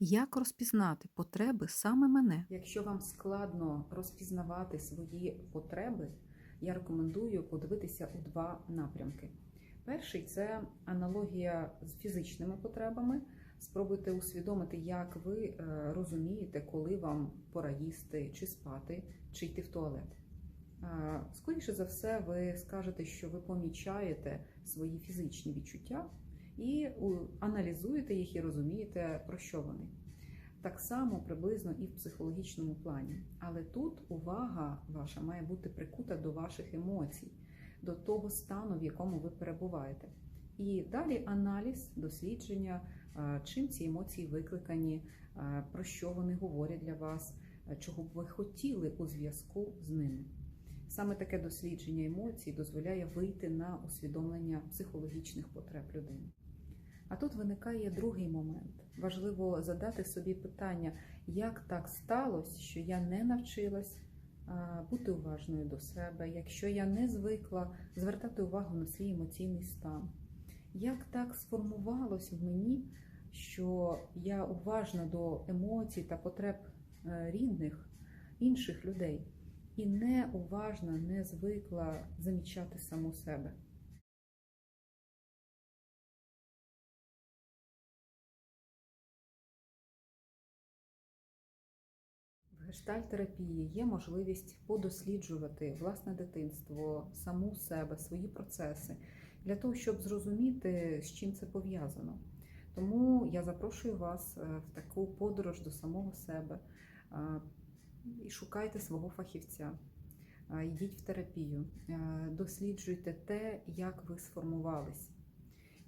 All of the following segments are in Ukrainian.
Як розпізнати потреби саме мене? Якщо вам складно розпізнавати свої потреби, я рекомендую подивитися у два напрямки. Перший це аналогія з фізичними потребами. Спробуйте усвідомити, як ви е, розумієте, коли вам пора їсти, чи спати, чи йти в туалет. Скоріше за все, ви скажете, що ви помічаєте свої фізичні відчуття і аналізуєте їх і розумієте, про що вони. Так само приблизно і в психологічному плані. Але тут увага ваша має бути прикута до ваших емоцій, до того стану, в якому ви перебуваєте. І далі аналіз, дослідження, е, чим ці емоції викликані, е, про що вони говорять для вас, е, чого б ви хотіли у зв'язку з ними. Саме таке дослідження емоцій дозволяє вийти на усвідомлення психологічних потреб людини. А тут виникає другий момент. Важливо задати собі питання, як так сталося, що я не навчилась бути уважною до себе, якщо я не звикла звертати увагу на свій емоційний стан. Як так сформувалось в мені, що я уважна до емоцій та потреб е, рідних, інших людей, і не уважна, не звикла замічати саму себе. Гештальтерапії є можливість подосліджувати власне дитинство, саму себе, свої процеси для того, щоб зрозуміти, з чим це пов'язано. Тому я запрошую вас е, в таку подорож до самого себе е, і шукайте свого фахівця. Е, Йдіть в терапію, досліджуйте те, як ви сформувались,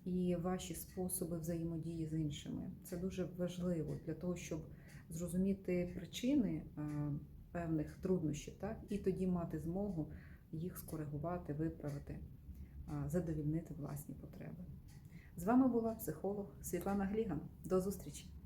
і ваші способи взаємодії з іншими. Це дуже важливо для того, щоб зрозуміти причини е, певних труднощів, так, і тоді мати змогу їх скоригувати, виправити, е, задовільнити власні потреби. З вами була психолог Світлана Гліган. До зустрічі!